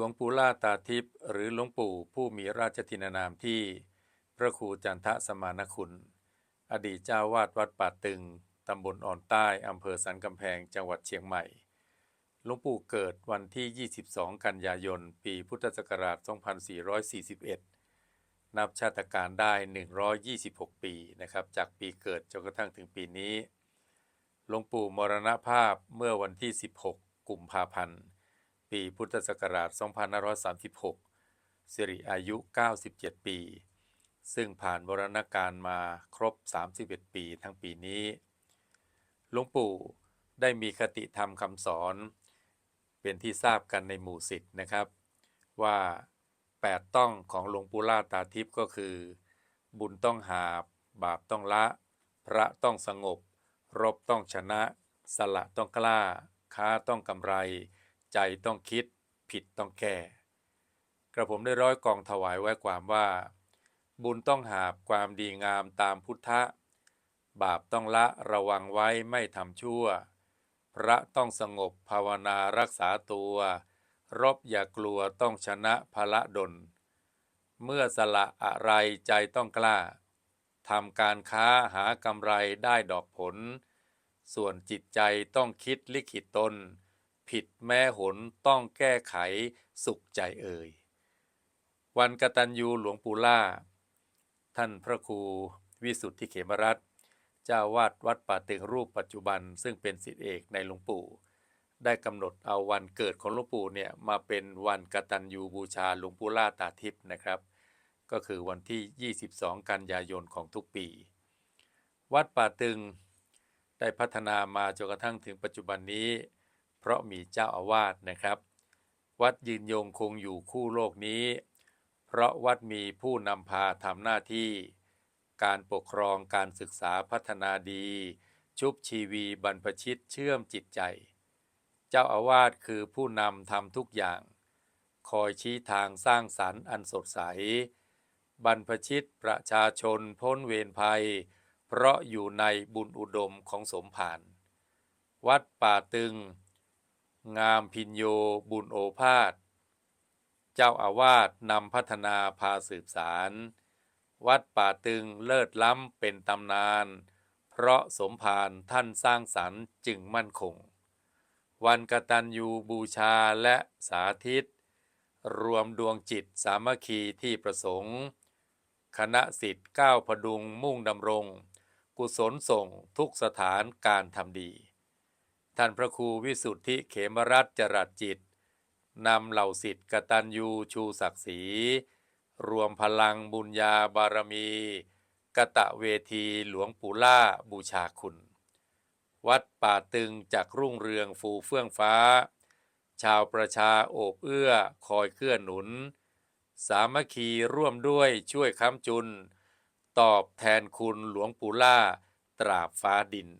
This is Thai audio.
ลวงปู่ล่าตาทิพย์หรือหลวงปู่ผู้มีราชทินานามที่พระครูจันทสมานคุณ อดีตเจ้าวาดวัดป่าตึง ตำบลอ่อนใต้อำเภอสันกำแพงจังหวัดเชียงใหม่หลวงปู่เกิดวันที่ 22 กันยายน ปีพุทธศักราช 2441 นับชาติการได้ 126 ปีนะครับ จากปีเกิดจนกระทั่งถึงปีนี้หลวงปู่มรณภาพเมื่อวันที่ 16 กุมภาพันธ์ ปีพุทธศักราช 2536 สิริอายุ 97 ปี ซึ่งผ่านบรณการมาครบ 31 ปีทั้งปีนี้ หลวงปู่ได้มีคติธรรมคำสอน เป็นที่ทราบกันในหมู่สิทธ์นะครับ ว่า 8 ต้องของหลวงปู่ล่าตาทิพย์ก็คือ บุญต้องหาบาปต้องละ พระต้องสงบ รบต้องชนะ สละต้องกล้า ค้าต้องกำไร ใจต้องคิดผิดต้องแก้กระผมได้ร้อยกองถวายไว้ความว่า บุญต้องหาบความดีงามตามพุทธะ บาปต้องละระวังไว้ไม่ทำชั่ว พระต้องสงบภาวนารักษาตัว รบอย่ากลัวต้องชนะพละดล เมื่อสละอะไรใจต้องกล้าทำการค้าหากำไรได้ดอกผล ส่วนจิตใจต้องคิดลิขิตตน ผิดแม้หนต้องแก้ไขสุขใจเอ่ย วันกตัญญูหลวงปู่ล่า ท่านพระครูวิสุทธิเขมรัตเจ้าวาดวัดป่าตึงรูปปัจจุบัน ซึ่งเป็นศิษย์เอกในหลวงปู่ ได้กำหนดเอาวันเกิดของหลวงปู่เนี่ยมาเป็นวันกตัญญูบูชาหลวงปู่ล่าตาทิพย์นะครับ ก็คือวันที่ 22 กันยายนของทุกปี วัดป่าตึงได้พัฒนามาจนกระทั่งถึงปัจจุบันนี้ เพราะมีเจ้าอาวาสนะครับ วัดยืนยงคงอยู่คู่โลกนี้ เพราะวัดมีผู้นำพาทำหน้าที่ การปกครองการศึกษาพัฒนาดี ชุบชีวีบรรพชิตเชื่อมจิตใจ เจ้าอาวาสคือผู้นำทำทุกอย่าง คอยชี้ทางสร้างสรรค์อันสดใส บรรพชิตประชาชนพ้นเวรภัย เพราะอยู่ในบุญอุดมของสมภารวัดป่าตึง งามพินโยบุญโอภาส เจ้าอาวาสนำพัฒนาพาสืบสาร วัดป่าตึงเลิศล้ำเป็นตำนาน เพราะสมภารท่านสร้างสรรค์จึงมั่นคง วันกตัญญูบูชาและสาธิต รวมดวงจิตสามัคคีที่ประสงค์ คณะสิทธิ์ก้าวพดุงมุ่งดำรง กุศลส่งทุกสถานการทำดี ท่านพระครูวิสุทธิเขมรัตจรัสจิตนำเหล่าสิทธิ์กตัญญูชูศักดิ์ศรีรวมพลังบุญญาบารมีกตะเวทีหลวงปู่ล่าบูชาคุณ วัดป่าตึงจากรุ่งเรืองฟูเฟื่องฟ้า ชาวประชาโอบเอื้อคอยเกื้อหนุน สามัคคีร่วมด้วยช่วยค้ำจุน ตอบแทนคุณหลวงปู่ล่าตราบฟ้าดิน